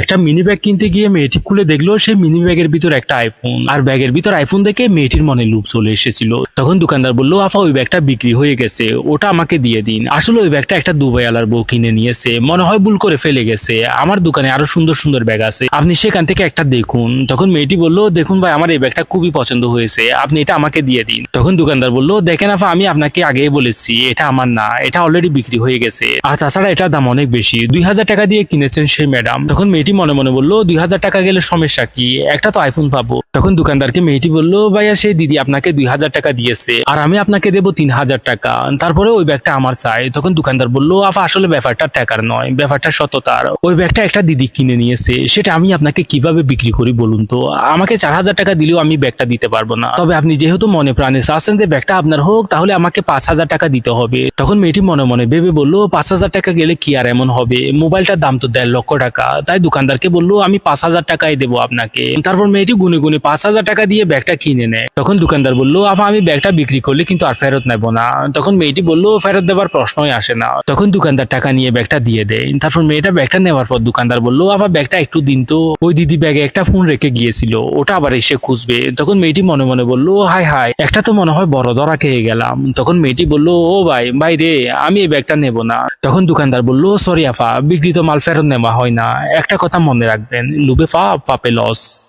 একটা mini bag কিনতে গিয়ে মেয়েটি খুলে দেখল, সেই মিনি ব্যাগের ভিতর একটা আইফোন আর ব্যাগের ভিতর আইফোন দেখে মেয়েটির মনে লুপ চলে এসেছিল। তখন দোকানদার বলল, আফা, ওই ব্যাগটা বিক্রি হয়ে গেছে, ওটা আমাকে দিয়ে দিন। আসলে ওই ব্যাগটা একটা দুবাই আলার বউ কিনে নিয়েছে। মনে হয় ভুল করে ফেলে গেছে। আমার দোকানে আরও সুন্দর সুন্দর ব্যাগ আছে। আপনি সেখান থেকে একটা দেখুন। তখন মেয়েটি বলল, দেখুন ভাই, আমার এই ব্যাগটা খুবই পছন্দ হয়েছে। আপনি এটা আমাকে দিয়ে দিন। তখন দোকানদার বলল, দেখেন আফা, আমি আপনাকে আগেই বলেছি, এটা আমার না, এটা অলরেডি বিক্রি হয়ে গেছে। আর তাছাড়া এটার দাম অনেক বেশি। দুই হাজার টাকা দিয়ে কিনেছেন সেই ম্যাডাম তখন মেয়েটি মনে মনে বলল দুই হাজার টাকা গেলে সমস্যা কি? একটা তো আইফোন পাবো। তখন দোকানদারকে মেয়েটি বলল, ভাইয়া, সেই দিদি আপনাকে দুই হাজার টাকা দিয়েছে আর আমি আপনাকে দেবো তিন হাজার টাকা। তারপরে ওই ব্যাগটা আমার চাই। তখন দোকানদার বলল, আফা, আসলে ব্যাপারটা টাকার নয়, ব্যাপারটা সততার। ওই ব্যাগটা একটা দিদি কিনে নিয়েছে, সেটা আমি আপনাকে কীভাবে বিক্রি করি বলুন তো? আমাকে চার হাজার টাকা দিলেও আমি ব্যাগটা দিতে পারব না। তবে আপনি যেহেতু মনে প্রাণে চাচ্ছেন যে ব্যাগটা আপনার হোক, তাহলে আমাকে পাঁচ হাজার টাকা দিতে হবে। তখন মেয়েটি মনে মনে ভেবে বলল, পাঁচ হাজার টাকা গেলে কি আর এমন হবে? মোবাইলটার দাম তো দেড় লক্ষ টাকা। তাই দোকানদারকে বলল, আমি পাঁচ হাজার টাকাই দেবো আপনাকে। তারপর মেয়েটি গুনে গুনে পাঁচ হাজার টাকা দিয়ে ব্যাগটা কিনে নেয়। তখন দোকানদার বলল আপা আমি ব্যাগটা বিক্রি করলে কিন্তু আর ফেরত নেব না। তখন মেয়েটি বলল, ফেরত দেওয়ার প্রশ্নই আসে না। তখন দোকানদার টাকা নিয়ে ব্যাগটা দিয়ে দেয়। তারপর মেয়েটা ব্যাগটা নেওয়ার পর দোকানদার বলল আবার ব্যাগটা একটু দিন তো। ওই দিদি ব্যাগে একটা ফোন রেখে গিয়েছিল, ওটা আবার এসে খুঁজবে। তখন মেয়েটি মনে মনে বলল হাই হাই একটা তো মনে হয় বড় ধরা খেয়ে গেলাম। তখন মেয়েটি বলল, ও ভাই ভাই রে, আমি এই ব্যাগটা নেব না। তখন দোকানদার বলল, সরি আফা, বিক্রিত মাল ফেরত নেওয়া হয় না। একটা কথা মনে রাখবেন, লুবে পা, পাপে লস।